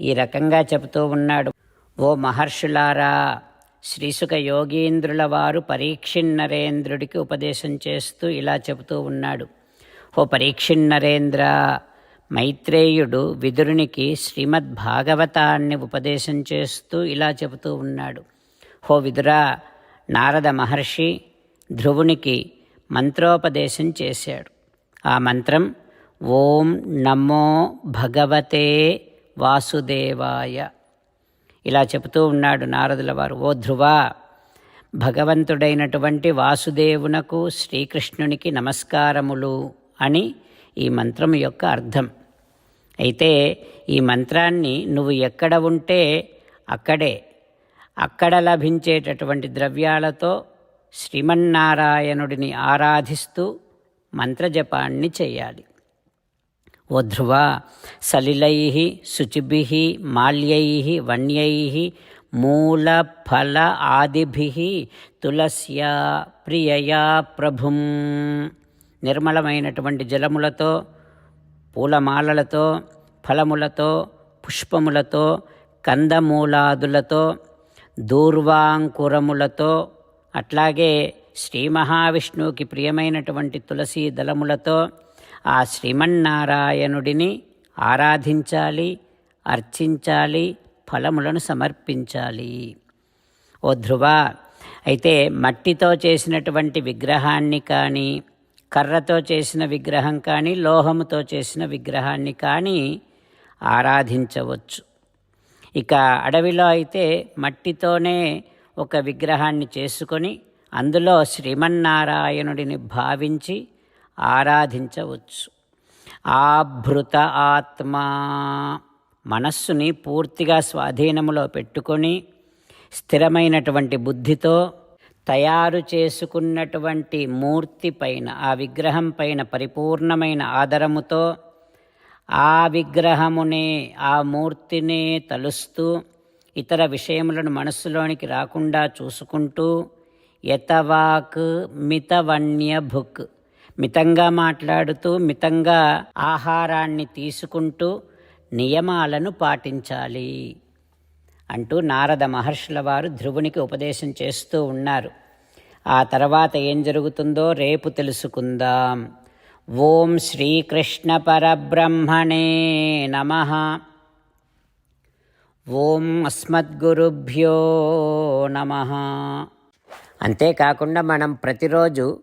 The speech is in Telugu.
ఈ రకంగా చెబుతూ ఉన్నాడు. ఓ మహర్షులారా శ్రీసుక యోగీంద్రుల వారు పరీక్షిన్నరేంద్రుడికి ఉపదేశం చేస్తూ ఇలా చెబుతూ ఉన్నాడు. ఓ పరీక్షిన్నరేంద్ర మైత్రేయుడు విదురునికి శ్రీమద్ భాగవతాన్ని ఉపదేశం చేస్తూ ఇలా చెబుతూ ఉన్నాడు. హో విదురా నారద మహర్షి ధ్రువునికి మంత్రోపదేశం చేశాడు. ఆ మంత్రం ఓం నమో భగవతే వాసుదేవాయ. ఇలా చెబుతూ ఉన్నాడు నారదుల వారు ఓ ధ్రువ భగవంతుడైనటువంటి వాసుదేవునకు శ్రీకృష్ణునికి నమస్కారములు అని ఈ మంత్రం యొక్క అర్థం. అయితే ఈ మంత్రాన్ని నువ్వు ఎక్కడ ఉంటే అక్కడే అక్కడ లభించేటటువంటి ద్రవ్యాలతో శ్రీమన్నారాయణుడిని ఆరాధిస్తూ మంత్రజపాన్ని చేయాలి. ఓ ధ్రువ సలిలై శుచిభి మాల్యై వన్యై మూలఫల ఆదిభి తులస్యా ప్రియయా ప్రభుం. నిర్మలమైనటువంటి జలములతో పూలమాలలతో ఫలములతో పుష్పములతో కందమూలాదులతో దూర్వాంకురములతో అట్లాగే శ్రీ మహావిష్ణువుకి ప్రియమైనటువంటి తులసీ దళములతో ఆ శ్రీమన్నారాయణుడిని ఆరాధించాలి అర్చించాలి ఫలములను సమర్పించాలి. ఓ ధ్రువ అయితే మట్టితో చేసినటువంటి విగ్రహాన్ని కానీ కర్రతో చేసిన విగ్రహం కానీ లోహముతో చేసిన విగ్రహాన్ని కానీ ఆరాధించవచ్చు. ఇక అడవిలో అయితే మట్టితోనే ఒక విగ్రహాన్ని చేసుకొని అందులో శ్రీమన్నారాయణుడిని భావించి ఆరాధించవచ్చు. ఆభృత ఆత్మా. మనస్సుని పూర్తిగా స్వాధీనములో పెట్టుకొని స్థిరమైనటువంటి బుద్ధితో తయారు చేసుకున్నటువంటి మూర్తి పైన ఆ విగ్రహం పైన పరిపూర్ణమైన ఆదరముతో ఆ విగ్రహమునే ఆ మూర్తినే తలుస్తూ ఇతర విషయములను మనస్సులోనికి రాకుండా చూసుకుంటూ యతవాక్ మితవణ్యభుక్ మితంగా మాట్లాడుతూ మితంగా ఆహారాన్ని తీసుకుంటూ నియమాలను పాటించాలి అంటూ నారద మహర్షుల వారు ధ్రువునికి ఉపదేశం చేస్తూ ఉన్నారు. ఆ తర్వాత ఏం జరుగుతుందో రేపు తెలుసుకుందాం. ఓం శ్రీకృష్ణ పరబ్రహ్మణే నమ. ఓం అస్మద్గురుభ్యో నమ. అంతేకాకుండా మనం ప్రతిరోజు